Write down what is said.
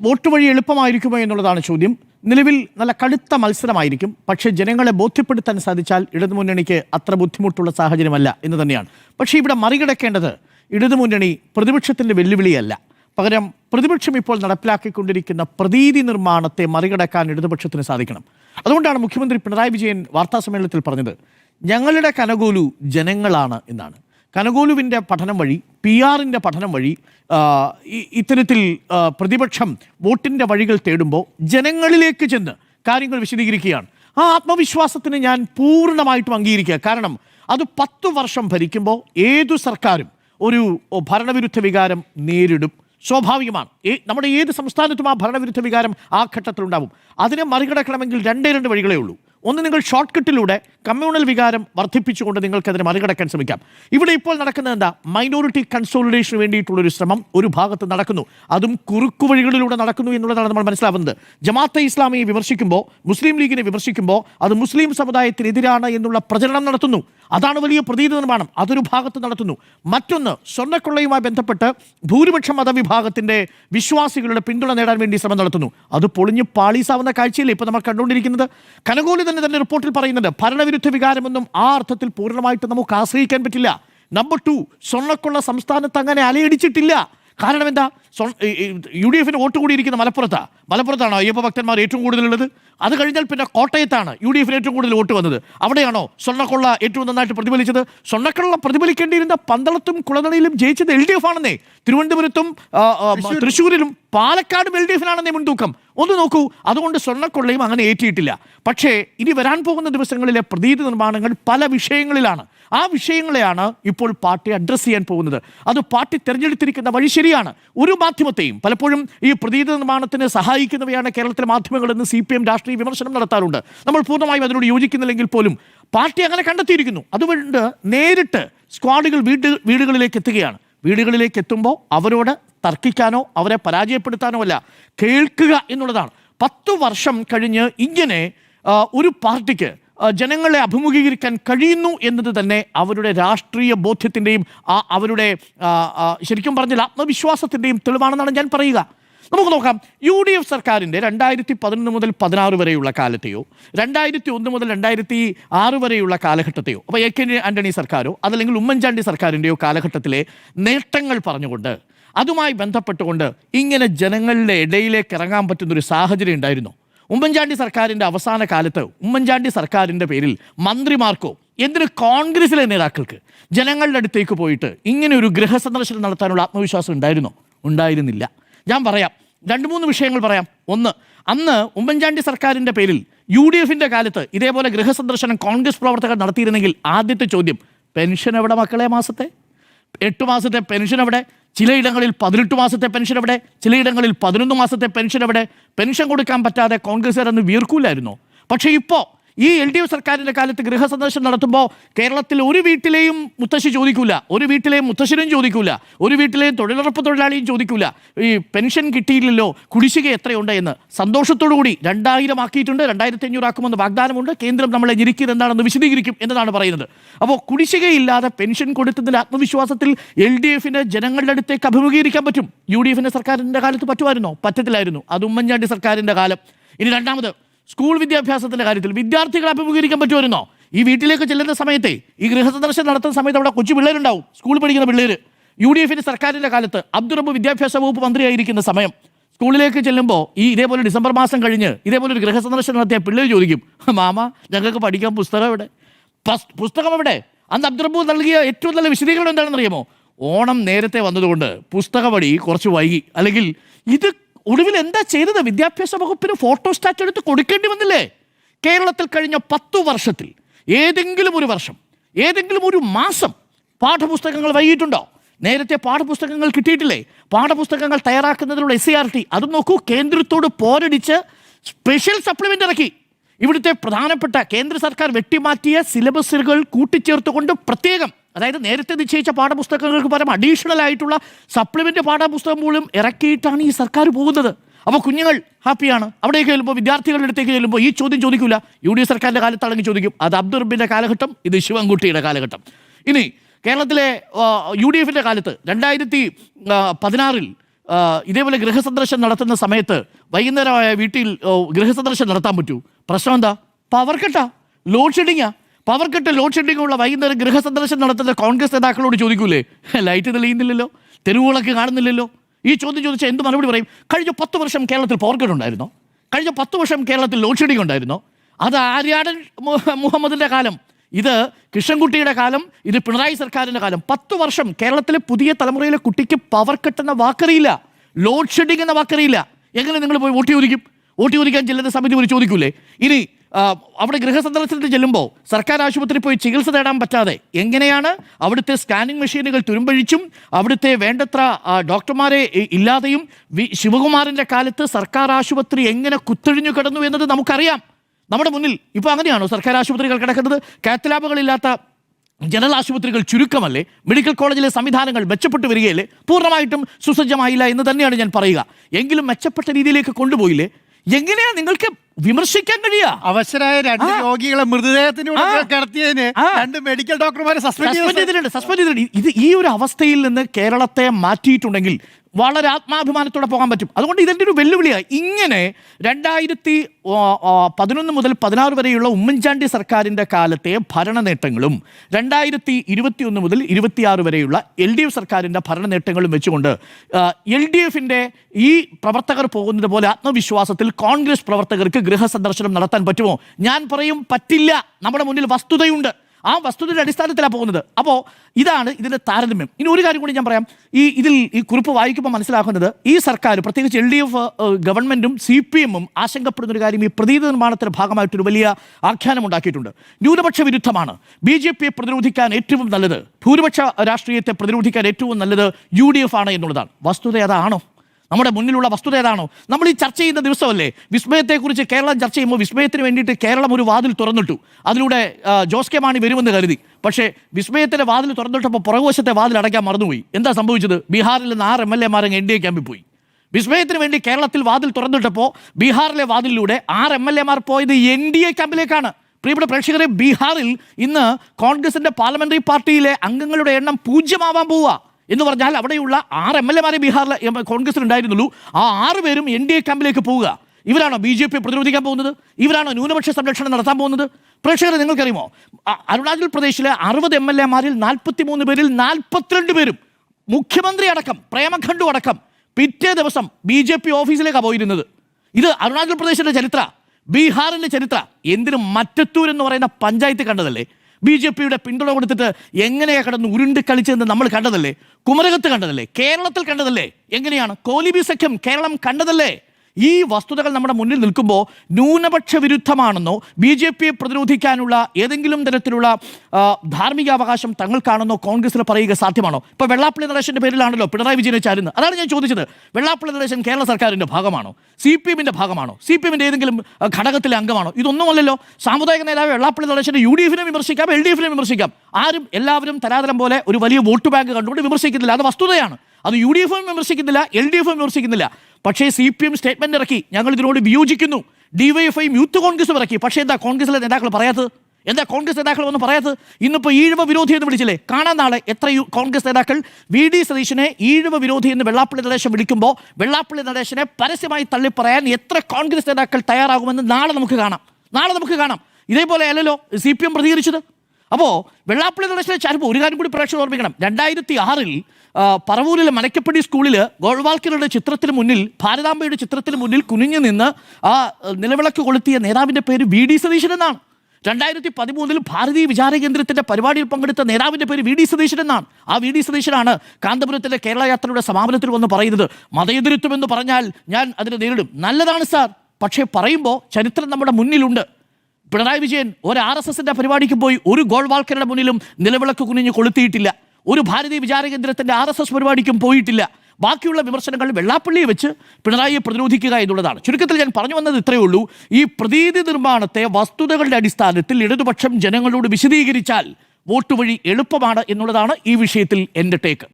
Vote വഴി എളുപ്പമായിരിക്കുമോ എന്നുള്ളതാണ് ചോദ്യം. നിലവിൽ നല്ല കടുത്ത മത്സരമായിരിക്കും. പക്ഷേ ജനങ്ങളെ ബോധ്യപ്പെടുത്താൻ സാധിച്ചാൽ ഇടതുമുന്നണിക്ക് അത്ര ബുദ്ധിമുട്ടുള്ള സാഹചര്യമല്ല എന്ന് തന്നെയാണ്. പക്ഷേ ഇവിടെ മറികടക്കേണ്ടത് ഇടതുമുന്നണി പ്രതിപക്ഷത്തിന്റെ വെല്ലുവിളിയല്ല. പകരം പ്രതിപക്ഷം ഇപ്പോൾ നടപ്പിലാക്കിക്കൊണ്ടിരിക്കുന്ന പ്രതീതി നിർമ്മാണത്തെ മറികടക്കാൻ ഇടതുപക്ഷത്തിന് സാധിക്കണം. അതുകൊണ്ടാണ് മുഖ്യമന്ത്രി പിണറായി വിജയൻ വാർത്താ സമ്മേളനത്തിൽ പറഞ്ഞത് ഞങ്ങളുടെ കനകൂലു ജനങ്ങളാണ് എന്നാണ്. കനകോലുവിന്റെ പഠനം വഴി പി ആറിന്റെ പഠനം വഴി ഇത്തരത്തിൽ പ്രതിപക്ഷം വോട്ടിന്റെ വഴികൾ തേടുമ്പോൾ ജനങ്ങളിലേക്ക് ചെന്ന് കാര്യങ്ങൾ വിശദീകരിക്കുകയാണ്. ആ ആത്മവിശ്വാസത്തിന് ഞാൻ പൂർണമായിട്ടും അംഗീകരിക്കുക. കാരണം അത് പത്തു വർഷം ഭരിക്കുമ്പോൾ ഏതു സർക്കാരും ഒരു ഭരണവിരുദ്ധ വികാരം നേരിടും. സ്വാഭാവികമാണ്. നമ്മുടെ ഏത് സംസ്ഥാനത്തും ആ ഭരണവിരുദ്ധ വികാരം ആ ഘട്ടത്തിലുണ്ടാവും. അതിനെ മറികടക്കണമെങ്കിൽ രണ്ടേ രണ്ട് വഴികളേ ഉള്ളൂ. ഒന്ന് നിങ്ങൾ ഷോർട്ട് കട്ടിലൂടെ കമ്മ്യൂണൽ വികാരം വർദ്ധിപ്പിച്ചുകൊണ്ട് നിങ്ങൾക്ക് അതിനെ മറികടക്കാൻ ശ്രമിക്കാം. ഇവിടെ ഇപ്പോൾ നടക്കുന്നത് എന്താ? മൈനോറിറ്റി കൺസോളിഡേഷന് വേണ്ടിയിട്ടുള്ളൊരു ശ്രമം ഒരു ഭാഗത്ത് നടക്കുന്നു. അതും കുറുക്കു വഴികളിലൂടെ നടക്കുന്നു എന്നുള്ളതാണ് നമ്മൾ മനസ്സിലാവുന്നത്. ജമാഅത്തെ ഇസ്ലാമിയെ വിമർശിക്കുമ്പോൾ മുസ്ലിം ലീഗിനെ വിമർശിക്കുമ്പോൾ അത് മുസ്ലിം സമുദായത്തിനെതിരാണ് എന്നുള്ള പ്രചരണം നടത്തുന്നു. അതാണ് വലിയ പ്രതീതി നിർമ്മാണം അതൊരു ഭാഗത്ത് നടത്തുന്നു. മറ്റൊന്ന് സ്വർണക്കൊള്ളയുമായി ബന്ധപ്പെട്ട് ഭൂരിപക്ഷ മതവിഭാഗത്തിന്റെ വിശ്വാസികളുടെ പിന്തുണ നേടാൻ വേണ്ടി ശ്രമം നടത്തുന്നു. അത് പൊളിഞ്ഞ് പാളീസാവുന്ന കാഴ്ചയില്ലേ ഇപ്പോൾ നമ്മൾ കണ്ടുകൊണ്ടിരിക്കുന്നത്? കനകോലി തന്നെ തന്നെ റിപ്പോർട്ടിൽ പറയുന്നുണ്ട്. ഭരണവിരുദ്ധ വികാരമൊന്നും ആ അർത്ഥത്തിൽ പൂർണമായിട്ട് നമുക്ക് ആശ്രയിക്കാൻ പറ്റില്ല. നമ്പർ ടു സ്വർണക്കുള്ള സംസ്ഥാനത്ത് അങ്ങനെ അലയടിച്ചിട്ടില്ല. കാരണം എന്താ? യു ഡി എഫിന് വോട്ട് കൂടിയിരിക്കുന്ന മലപ്പുറത്താ. മലപ്പുറത്താണോ അയ്യപ്പ ഭക്തന്മാർ ഏറ്റവും കൂടുതലുള്ളത്? അത് കഴിഞ്ഞാൽ പിന്നെ കോട്ടയത്താണ് യു ഡി എഫിന് ഏറ്റവും കൂടുതൽ വോട്ട് വന്നത്. അവിടെയാണോ സ്വർണക്കൊള്ള ഏറ്റവും നന്നായിട്ട് പ്രതിഫലിച്ചത്? സ്വർണക്കൊള്ള പ്രതിഫലിക്കേണ്ടിയിരുന്ന പന്തളത്തും കുളനടയിലും ജയിച്ചത് എൽ ഡി എഫ് ആണെന്നേ. തിരുവനന്തപുരത്തും തൃശ്ശൂരിലും പാലക്കാടും എൽ ഡി എഫിനാണെന്നേ മുൻതൂക്കം. ഒന്ന് നോക്കൂ അതുകൊണ്ട് സ്വർണക്കൊള്ളയും അങ്ങനെ ഏറ്റിയിട്ടില്ല. പക്ഷേ ഇനി വരാൻ പോകുന്ന ദിവസങ്ങളിലെ പ്രതീതി നിർമ്മാണങ്ങൾ പല വിഷയങ്ങളിലാണ്. ആ വിഷയങ്ങളെയാണ് ഇപ്പോൾ പാർട്ടി അഡ്രസ്സ് ചെയ്യാൻ പോകുന്നത്. അത് പാർട്ടി തിരഞ്ഞെടുത്തിരിക്കുന്ന വഴി ശരിയാണ്. ഒരു മാധ്യമത്തെയും പലപ്പോഴും ഈ പ്രതീതി നിർമ്മാണത്തിന് സഹായിക്കുന്നവയാണ് കേരളത്തിലെ മാധ്യമങ്ങളെന്ന് സി പി എം രാഷ്ട്രീയ വിമർശനം നടത്താറുണ്ട്. നമ്മൾ പൂർണമായും അതിനോട് യോജിക്കുന്നില്ലെങ്കിൽ പോലും പാർട്ടി അങ്ങനെ കണ്ടെത്തിയിരിക്കുന്നു. അതുകൊണ്ട് നേരിട്ട് സ്ക്വാഡുകൾ വീട് വീടുകളിലേക്ക് എത്തുകയാണ്. വീടുകളിലേക്ക് എത്തുമ്പോൾ അവരോട് തർക്കിക്കാനോ അവരെ പരാജയപ്പെടുത്താനോ അല്ല കേൾക്കുക എന്നുള്ളതാണ്. പത്തു വർഷം കഴിഞ്ഞ് ഇങ്ങനെ ഒരു പാർട്ടിക്ക് ജനങ്ങളെ അഭിമുഖീകരിക്കാൻ കഴിയുന്നു എന്നത് തന്നെ അവരുടെ രാഷ്ട്രീയ ബോധ്യത്തിന്റെയും ആ അവരുടെ ശരിക്കും പറഞ്ഞാൽ ആത്മവിശ്വാസത്തിന്റെയും തെളിവാണെന്നാണ് ഞാൻ പറയുക. നമുക്ക് നോക്കാം. യു ഡി എഫ് സർക്കാരിന്റെ രണ്ടായിരത്തി പതിനൊന്ന് മുതൽ പതിനാറ് വരെയുള്ള കാലത്തെയോ രണ്ടായിരത്തി ഒന്ന് മുതൽ രണ്ടായിരത്തി ആറ് വരെയുള്ള കാലഘട്ടത്തെയോ അപ്പോൾ എ കെ ആന്റണി സർക്കാരോ അതല്ലെങ്കിൽ ഉമ്മൻചാണ്ടി സർക്കാരിന്റെയോ കാലഘട്ടത്തിലെ നേട്ടങ്ങൾ പറഞ്ഞുകൊണ്ട് അതുമായി ബന്ധപ്പെട്ടുകൊണ്ട് ഇങ്ങനെ ജനങ്ങളുടെ ഇടയിലേക്ക് ഇറങ്ങാൻ പറ്റുന്നൊരു സാഹചര്യം ഉണ്ടായിരുന്നു. ഉമ്മൻചാണ്ടി സർക്കാരിന്റെ അവസാന കാലത്ത് ഉമ്മൻചാണ്ടി സർക്കാരിന്റെ പേരിൽ മന്ത്രിമാർക്കോ എന്തിന് കോൺഗ്രസിലെ നേതാക്കൾക്ക് ജനങ്ങളുടെ അടുത്തേക്ക് പോയിട്ട് ഇങ്ങനെ ഒരു ഗൃഹസന്ദർശനം നടത്താനുള്ള ആത്മവിശ്വാസം ഉണ്ടായിരുന്നോ? ഉണ്ടായിരുന്നില്ല. ഞാൻ പറയാം രണ്ട് മൂന്ന് വിഷയങ്ങൾ പറയാം. ഒന്ന് അന്ന് ഉമ്മൻചാണ്ടി സർക്കാരിന്റെ പേരിൽ യു ഡി എഫിന്റെ കാലത്ത് ഇതേപോലെ ഗൃഹസന്ദർശനം കോൺഗ്രസ് പ്രവർത്തകർ നടത്തിയിരുന്നെങ്കിൽ ആദ്യത്തെ ചോദ്യം പെൻഷൻ എവിടെ മക്കളെ മാസത്തെ? എട്ട് മാസത്തെ പെൻഷൻ എവിടെ? ചിലയിടങ്ങളിൽ പതിനെട്ട് മാസത്തെ പെൻഷൻ എവിടെ? ചിലയിടങ്ങളിൽ പതിനൊന്ന് മാസത്തെ പെൻഷൻ എവിടെ? പെൻഷൻ കൊടുക്കാൻ പറ്റാതെ കോൺഗ്രസ്സുകാരൊന്ന് വീർക്കൂലായിരുന്നു? പക്ഷേ ഇപ്പോൾ ഈ എൽ ഡി എഫ് സർക്കാരിന്റെ കാലത്ത് ഗൃഹസന്ദർശനം നടത്തുമ്പോൾ കേരളത്തിൽ ഒരു വീട്ടിലെയും മുത്തശ്ശി ചോദിക്കില്ല ഒരു വീട്ടിലെയും മുത്തശ്ശനും ചോദിക്കില്ല ഒരു വീട്ടിലെയും തൊഴിലുറപ്പ് തൊഴിലാളിയും ചോദിക്കില്ല ഈ പെൻഷൻ കിട്ടിയില്ലല്ലോ കുടിശ്ശിക എത്രയുണ്ട് എന്ന് സന്തോഷത്തോടു കൂടി രണ്ടായിരം ആക്കിയിട്ടുണ്ട് രണ്ടായിരത്തി അഞ്ഞൂറ് ആക്കുമെന്ന് വാഗ്ദാനമുണ്ട്. കേന്ദ്രം നമ്മളെ ഞെരുക്കിയത് എന്താണെന്ന് വിശദീകരിക്കും എന്നതാണ് പറയുന്നത്. അപ്പോൾ കുടിശ്ശികയില്ലാതെ പെൻഷൻ കൊടുത്തതിന്റെ ആത്മവിശ്വാസത്തിൽ എൽ ഡി എഫിന്റെ ജനങ്ങളുടെ അടുത്തേക്ക് അഭിമുഖീകരിക്കാൻ പറ്റും. യു ഡി എഫിന്റെ സർക്കാരിന്റെ കാലത്ത് പറ്റുമായിരുന്നോ? പറ്റത്തില്ലായിരുന്നു. അത് ഉമ്മൻചാണ്ടി സർക്കാരിന്റെ കാലം. ഇനി രണ്ടാമത് സ്കൂൾ വിദ്യാഭ്യാസത്തിന്റെ കാര്യത്തിൽ വിദ്യാർത്ഥികളെ അഭിമുഖീകരിക്കാൻ പറ്റുമായിരുന്നോ? ഈ വീട്ടിലേക്ക് ചെല്ലുന്ന സമയത്തെ ഈ ഗൃഹസന്ദർശനം നടത്തുന്ന സമയത്ത് അവിടെ കൊച്ചു പിള്ളേരുണ്ടാവും സ്കൂളിൽ പഠിക്കുന്ന പിള്ളേർ യു ഡി എഫിന്റെ സർക്കാരിന്റെ കാലത്ത് അബ്ദുറബ് വിദ്യാഭ്യാസ വകുപ്പ് മന്ത്രിയായിരിക്കുന്ന സമയം സ്കൂളിലേക്ക് ചെല്ലുമ്പോൾ ഈ ഇതേപോലെ ഡിസംബർ മാസം കഴിഞ്ഞ് ഇതേപോലെ ഒരു ഗൃഹസന്ദർശനം നടത്തിയ പിള്ളേർ ചോദിക്കും മാമ ഞങ്ങൾക്ക് പഠിക്കാൻ പുസ്തകം എവിടെ? പസ്- പുസ്തകം എവിടെ? അന്ന് അബ്ദുറബു നൽകിയ ഏറ്റവും നല്ല വിശദീകരണം എന്താണെന്ന് അറിയാമോ ഓണം നേരത്തെ വന്നതുകൊണ്ട് പുസ്തകപടി കുറച്ച് വൈകി. അല്ലെങ്കിൽ ഇത് ഒടുവിൽ എന്താ ചെയ്തത്? വിദ്യാഭ്യാസ വകുപ്പിന് ഫോട്ടോസ്റ്റാറ്റ് എടുത്ത് കൊടുക്കേണ്ടി വന്നില്ലേ? കേരളത്തിൽ കഴിഞ്ഞ പത്തു വർഷത്തിൽ ഏതെങ്കിലും ഒരു വർഷം ഏതെങ്കിലും ഒരു മാസം പാഠപുസ്തകങ്ങൾ വൈകിട്ടുണ്ടോ നേരത്തെ പാഠപുസ്തകങ്ങൾ കിട്ടിയിട്ടില്ലേ? പാഠപുസ്തകങ്ങൾ തയ്യാറാക്കുന്നതിലുള്ള എസ് സി ആർ ടി അത് നോക്കൂ കേന്ദ്രത്തോട് പോരടിച്ച് സ്പെഷ്യൽ സപ്ലിമെന്റ് ഇറക്കി. ഇവിടുത്തെ പ്രധാനപ്പെട്ട കേന്ദ്ര സർക്കാർ വെട്ടിമാറ്റിയ സിലബസുകൾ കൂട്ടിച്ചേർത്തുകൊണ്ട് പ്രത്യേകം അതായത് നേരത്തെ നിശ്ചയിച്ച പാഠപുസ്തകങ്ങൾക്ക് പകരം അഡീഷണൽ ആയിട്ടുള്ള സപ്ലിമെന്റ് പാഠപുസ്തകം പോലും ഇറക്കിയിട്ടാണ് ഈ സർക്കാർ പോകുന്നത്. അപ്പോൾ കുഞ്ഞുങ്ങൾ ഹാപ്പിയാണ്. അവിടേക്ക് ചെല്ലുമ്പോൾ വിദ്യാർത്ഥികളുടെ അടുത്തേക്ക് ചെല്ലുമ്പോൾ ഈ ചോദ്യം ചോദിക്കില്ല യു ഡി എഫ് സർക്കാരിന്റെ കാലത്താണെങ്കിൽ ചോദിക്കും. അത് അബ്ദുറബിന്റെ കാലഘട്ടം ഇത് ശിവൻകുട്ടിയുടെ കാലഘട്ടം. ഇനി കേരളത്തിലെ യു ഡി എഫിന്റെ കാലത്ത് രണ്ടായിരത്തി പതിനാറിൽ ഇതേപോലെ ഗൃഹസന്ദർശനം നടത്തുന്ന സമയത്ത് വൈകുന്നേരമായ വീട്ടിൽ ഗൃഹസന്ദർശനം നടത്താൻ പറ്റൂ. പ്രശ്നം എന്താ? പവർ കട്ടാ ലോഡ് ഷെഡിങ്ങാ പവർ കട്ട് ലോഡ് ഷെഡിംഗ് ഉള്ള വൈകുന്നേരം ഗൃഹസന്ദർശനം നടത്തുന്ന കോൺഗ്രസ് നേതാക്കളോട് ചോദിക്കൂലേ? ലൈറ്റ് തെളിയുന്നില്ലല്ലോ തെരുവുകളൊക്കെ കാണുന്നില്ലല്ലോ. ഈ ചോദ്യം ചോദിച്ചാൽ എന്ത് മറുപടി പറയും? കഴിഞ്ഞ പത്ത് വർഷം കേരളത്തിൽ പവർ കട്ട് ഉണ്ടായിരുന്നോ? കഴിഞ്ഞ പത്ത് വർഷം കേരളത്തിൽ ലോഡ് ഷെഡിംഗ് ഉണ്ടായിരുന്നോ? അത് ആര്യാടൻ മുഹമ്മദിന്റെ കാലം. ഇത് കൃഷ്ണൻകുട്ടിയുടെ കാലം ഇത് പിണറായി സർക്കാരിന്റെ കാലം. പത്ത് വർഷം കേരളത്തിലെ പുതിയ തലമുറയിലെ കുട്ടിക്ക് പവർ കട്ട് എന്ന വാക്കറിയില്ല. ലോഡ് ഷെഡിംഗ് എന്ന വാക്കറിയില്ല. എങ്ങനെ നിങ്ങൾ പോയി വോട്ട് ചോദിക്കും? വോട്ട് ചോദിക്കാൻ ചെല്ലുന്ന സമിതി ഒരു ചോദിക്കൂലേ? ഇനി അവിടെ ഗൃഹസന്ദർശനത്തിന് ചെല്ലുമ്പോൾ സർക്കാർ ആശുപത്രിയിൽ പോയി ചികിത്സ തേടാൻ പറ്റാതെ എങ്ങനെയാണ് അവിടുത്തെ സ്കാനിങ് മെഷീനുകൾ തുരുമ്പഴിച്ചും അവിടുത്തെ വേണ്ടത്ര ഡോക്ടർമാരെ ഇല്ലാതെയും ശിവകുമാറിന്റെ കാലത്ത് സർക്കാർ ആശുപത്രി എങ്ങനെ കുത്തൊഴിഞ്ഞു കിടന്നു എന്നത് നമുക്കറിയാം. നമ്മുടെ മുന്നിൽ ഇപ്പോൾ അങ്ങനെയാണോ സർക്കാർ ആശുപത്രികൾ കിടക്കുന്നത്? കാത്ത് ലാബുകളില്ലാത്ത ജനറൽ ആശുപത്രികൾ ചുരുക്കമല്ലേ? മെഡിക്കൽ കോളേജിലെ സംവിധാനങ്ങൾ മെച്ചപ്പെട്ടു വരികയല്ലേ? പൂർണമായിട്ടും സുസജ്ജമായില്ല എന്ന് തന്നെയാണ് ഞാൻ പറയുക. എങ്കിലും മെച്ചപ്പെട്ട രീതിയിലേക്ക് കൊണ്ടുപോയില്ലേ? എങ്ങനെയാ നിങ്ങൾക്ക് വിമർശിക്കാൻ കഴിയുക അവശരായ രണ്ട്. രോഗികളെ മൃതദേഹത്തിന് കടത്തിയതിന് രണ്ട് മെഡിക്കൽ ഡോക്ടർമാരെ സസ്പെൻഡ് ചെയ്തിട്ടുണ്ട്. സസ്പെൻഡ് ചെയ്തിട്ടുണ്ട്. ഇത് ഈ ഒരു അവസ്ഥയിൽ നിന്ന് കേരളത്തെ മാറ്റിയിട്ടുണ്ടെങ്കിൽ വളരെ ആത്മാഭിമാനത്തോടെ പോകാൻ പറ്റും. അതുകൊണ്ട് ഇതിന്റെ ഒരു വെല്ലുവിളിയാണ് ഇങ്ങനെ രണ്ടായിരത്തി പതിനൊന്ന് മുതൽ പതിനാറ് വരെയുള്ള ഉമ്മൻചാണ്ടി സർക്കാരിന്റെ കാലത്തെ ഭരണ നേട്ടങ്ങളും രണ്ടായിരത്തി ഇരുപത്തിയൊന്ന് മുതൽ ഇരുപത്തിയാറ് വരെയുള്ള എൽ ഡി എഫ് സർക്കാരിന്റെ ഭരണ നേട്ടങ്ങളും വെച്ചുകൊണ്ട് എൽ ഡി എഫിന്റെ ഈ പ്രവർത്തകർ പോകുന്നത് പോലെ ആത്മവിശ്വാസത്തിൽ കോൺഗ്രസ് പ്രവർത്തകർക്ക് ഗൃഹസന്ദർശനം നടത്താൻ പറ്റുമോ? ഞാൻ പറയും പറ്റില്ല. നമ്മുടെ മുന്നിൽ വസ്തുതയുണ്ട്. ആ വസ്തുതയുടെ അടിസ്ഥാനത്തിലാണ് പോകുന്നത്. അപ്പോൾ ഇതാണ് ഇതിന്റെ താരതമ്യം. ഇനി ഒരു കാര്യം കൂടി ഞാൻ പറയാം. ഈ ഇതിൽ ഈ കുറിപ്പ് വായിക്കുമ്പോൾ മനസ്സിലാക്കുന്നത് ഈ സർക്കാർ പ്രത്യേകിച്ച് എൽ ഡി എഫ് ഗവൺമെന്റും സി പി എമ്മും ആശങ്കപ്പെടുന്ന ഒരു കാര്യം ഈ പ്രതീത നിർമ്മാണത്തിന്റെ ഭാഗമായിട്ടൊരു വലിയ ആഖ്യാനം ഉണ്ടാക്കിയിട്ടുണ്ട്. ന്യൂനപക്ഷ വിരുദ്ധമാണ്. ബി ജെ പിയെ പ്രതിരോധിക്കാൻ ഏറ്റവും നല്ലത് ഭൂരിപക്ഷ രാഷ്ട്രീയത്തെ പ്രതിരോധിക്കാൻ ഏറ്റവും നല്ലത് യു ഡി എഫ് ആണ് എന്നുള്ളതാണ്. വസ്തുത അതാണോ? നമ്മുടെ മുന്നിലുള്ള വസ്തുത ഏതാണോ? നമ്മൾ ഈ ചർച്ച ചെയ്യുന്ന ദിവസമല്ലേ? വിസ്മയത്തെക്കുറിച്ച് കേരളം ചർച്ച ചെയ്യുമ്പോൾ വിസ്മയത്തിന് വേണ്ടിയിട്ട് കേരളം ഒരു വാതിൽ തുറന്നിട്ടു. അതിലൂടെ ജോസ് കെ മാണി വരുമെന്ന് കരുതി. പക്ഷേ വിസ്മയത്തിന്റെ വാതിൽ തുറന്നിട്ടപ്പോൾ പുറകുവശത്തെ വാതിൽ അടയ്ക്കാൻ മറന്നുപോയി. എന്താ സംഭവിച്ചത്? ബീഹാറിൽ നിന്ന് ആറ് എം എൽ എമാരും എൻ ഡി എ ക്യാമ്പിൽ പോയി. വിസ്മയത്തിന് വേണ്ടി കേരളത്തിൽ വാതിൽ തുറന്നിട്ടപ്പോൾ ബീഹാറിലെ വാതിലിലൂടെ ആറ് എം എൽ എമാർ പോയത് എൻ ഡി എ ക്യാമ്പിലേക്കാണ്. പ്രിയപ്പെട്ട പ്രേക്ഷകരെ ബീഹാറിൽ ഇന്ന് കോൺഗ്രസിന്റെ പാർലമെന്ററി പാർട്ടിയിലെ അംഗങ്ങളുടെ എണ്ണം പൂജ്യമാവാൻ പോവുക. എന്ന് പറഞ്ഞാൽ അവിടെയുള്ള ആറ് എം എൽ എമാരെ ബീഹാറിൽ കോൺഗ്രസിൽ ഉണ്ടായിരുന്നുള്ളൂ ആ ആറ് പേരും എൻ ഡി എ ക്യാമ്പിലേക്ക് പോവുക. ഇവരാണോ ബി ജെ പി പ്രതിരോധിക്കാൻ പോകുന്നത്? ഇവരാണോ ന്യൂനപക്ഷ സംരക്ഷണം നടത്താൻ പോകുന്നത്? പ്രേക്ഷകരെ നിങ്ങൾക്കറിയുമോ? അരുണാചൽ പ്രദേശിലെ അറുപത് എം എൽ എമാരിൽ നാൽപ്പത്തി മൂന്ന് പേരിൽ നാൽപ്പത്തിരണ്ട് പേരും മുഖ്യമന്ത്രി അടക്കം പ്രേമഖണ്ഡു അടക്കം പിറ്റേ ദിവസം ബി ജെ പി ഓഫീസിലേക്കാണ് പോയിരുന്നത്. ഇത് അരുണാചൽ പ്രദേശിന്റെ ചരിത്ര ബീഹാറിന്റെ ചരിത്ര. എന്തിനും മറ്റത്തൂർ എന്ന് പറയുന്ന പഞ്ചായത്ത് കണ്ടതല്ലേ? ബി ജെ പിയുടെ പിന്തുണ കൊടുത്തിട്ട് എങ്ങനെയാ കിടന്ന് ഉരുണ്ട് കളിച്ചതെന്ന് നമ്മൾ കണ്ടതല്ലേ? കുമരകത്ത് കണ്ടതല്ലേ? കേരളത്തിൽ കണ്ടതല്ലേ? എങ്ങനെയാണ്? കോലിബി സഖ്യം കേരളം കണ്ടതല്ലേ? ഈ വസ്തുതകൾ നമ്മുടെ മുന്നിൽ നിൽക്കുമ്പോൾ ന്യൂനപക്ഷ വിരുദ്ധമാണെന്നോ ബി ജെ പിയെ പ്രതിരോധിക്കാനുള്ള ഏതെങ്കിലും തരത്തിലുള്ള ധാർമ്മികാവകാശം തങ്ങൾക്കാണെന്നോ കോൺഗ്രസിൽ പറയുക സാധ്യമാണോ? ഇപ്പൊ വെള്ളാപ്പള്ളി നടേശന്റെ പേരിലാണല്ലോ പിണറായി വിജയനെ ചാരുന്നത്. അതാണ് ഞാൻ ചോദിച്ചത്. വെള്ളാപ്പള്ളി നടേശൻ കേരള സർക്കാരിന്റെ ഭാഗമാണോ? സി പി എമ്മിന്റെ ഭാഗമാണോ? സി പി എമ്മിന്റെ ഏതെങ്കിലും ഘടകത്തിലെ അംഗമാണോ? ഇതൊന്നുമല്ലല്ലോ സാമുദായിക നേതാവ് വെള്ളാപ്പള്ളി നടേശന്റെ യു ഡി എഫിനെ വിമർശിക്കാം എൽ ഡി എഫിനെ വിമർശിക്കാം. ആരും എല്ലാവരും തരാതരം പോലെ ഒരു വലിയ വോട്ട് ബാങ്ക് കണ്ടുകൊണ്ട് വിമർശിക്കുന്നില്ല. അത് വസ്തുതയാണ്. അത് യു ഡി എഫും വിമർശിക്കുന്നില്ല എൽ ഡി എഫും വിമർശിക്കുന്നില്ല. പക്ഷേ സി പി എം സ്റ്റേറ്റ്മെന്റ് ഇറക്കി. ഞങ്ങൾ ഇതിനോട് വിയോജിക്കുന്നു. ഡിവൈഎഫ്ഐയും യൂത്ത് കോൺഗ്രസും ഇറക്കി. പക്ഷേ എന്താ കോൺഗ്രസിലെ നേതാക്കൾ പറയാത്തത്? എന്താ കോൺഗ്രസ് നേതാക്കൾ ഒന്നും പറയാത്തത്? ഇന്നിപ്പോൾ ഈഴവ വിരോധി എന്ന് വിളിച്ചില്ലേ? കാണാൻ നാളെ എത്ര കോൺഗ്രസ് നേതാക്കൾ? വി ഡി സതീശനെ ഈഴവ വിരോധി എന്ന് വെള്ളാപ്പള്ളി നടേശൻ വിളിക്കുമ്പോൾ വെള്ളാപ്പള്ളി നടേശനെ പരസ്യമായി തള്ളിപ്പറയാൻ എത്ര കോൺഗ്രസ് നേതാക്കൾ തയ്യാറാകുമെന്ന് നാളെ നമുക്ക് കാണാം. നാളെ നമുക്ക് കാണാം. ഇതേപോലെ അല്ലല്ലോ സി പി എം പ്രതികരിച്ചത്? അപ്പോൾ വെള്ളാപ്പള്ളി നടേശനെ ചാരുമ്പോൾ ഒരു കാര്യം കൂടി പ്രേക്ഷകർ ഓർമ്മിക്കണം. രണ്ടായിരത്തി ആറിൽ പറവൂരിലെ മനക്കപ്പടി സ്കൂളിൽ ഗോൾവാൾക്കറുടെ ചിത്രത്തിന് മുന്നിൽ ഭാരതാംബയുടെ ചിത്രത്തിന് മുന്നിൽ കുനിഞ്ഞു നിന്ന് ആ, നിലവിളക്ക് കൊളുത്തിയ നേതാവിന്റെ പേര് വി ഡി സതീശൻ എന്നാണ്. രണ്ടായിരത്തി പതിമൂന്നിൽ ഭാരതീയ വിചാര കേന്ദ്രത്തിന്റെ പരിപാടിയിൽ പങ്കെടുത്ത നേതാവിന്റെ പേര് വി ഡി സതീശൻ എന്നാണ്. ആ വി ഡി സതീശനാണ് കാന്തപുരത്തിലെ കേരള യാത്രയുടെ സമാപനത്തിൽ വന്ന് പറയുന്നത്. മതേതരത്വം എന്ന് പറഞ്ഞാൽ ഞാൻ അതിനെ നേരിടും. നല്ലതാണ് സാർ. പക്ഷേ പറയുമ്പോൾ ചരിത്രം നമ്മുടെ മുന്നിലുണ്ട്. പിണറായി വിജയൻ ഒരു ആർ എസ് എസിന്റെ പരിപാടിക്ക് പോയി ഒരു ഗോൾവാൾക്കറുടെ മുന്നിലും നിലവിളക്ക് കുനിഞ്ഞ് കൊളുത്തിയിട്ടില്ല. ഒരു ഭാരതീയ വിചാരകേന്ദ്രത്തിന്റെ ആർ എസ് എസ് പരിപാടിക്കും പോയിട്ടില്ല. ബാക്കിയുള്ള വിമർശനങ്ങൾ വെള്ളാപ്പള്ളിയെ വെച്ച് പിണറായിയെ പ്രതിരോധിക്കുക എന്നുള്ളതാണ്. ചുരുക്കത്തിൽ ഞാൻ പറഞ്ഞു വന്നത് ഇത്രയേ ഉള്ളൂ. ഈ പ്രതീതി നിർമ്മാണത്തെ വസ്തുതകളുടെ അടിസ്ഥാനത്തിൽ ഇടതുപക്ഷം ജനങ്ങളോട് വിശദീകരിച്ചാൽ വോട്ട് വഴി എളുപ്പമാണ് എന്നുള്ളതാണ് ഈ വിഷയത്തിൽ എന്റെ ടേക്ക്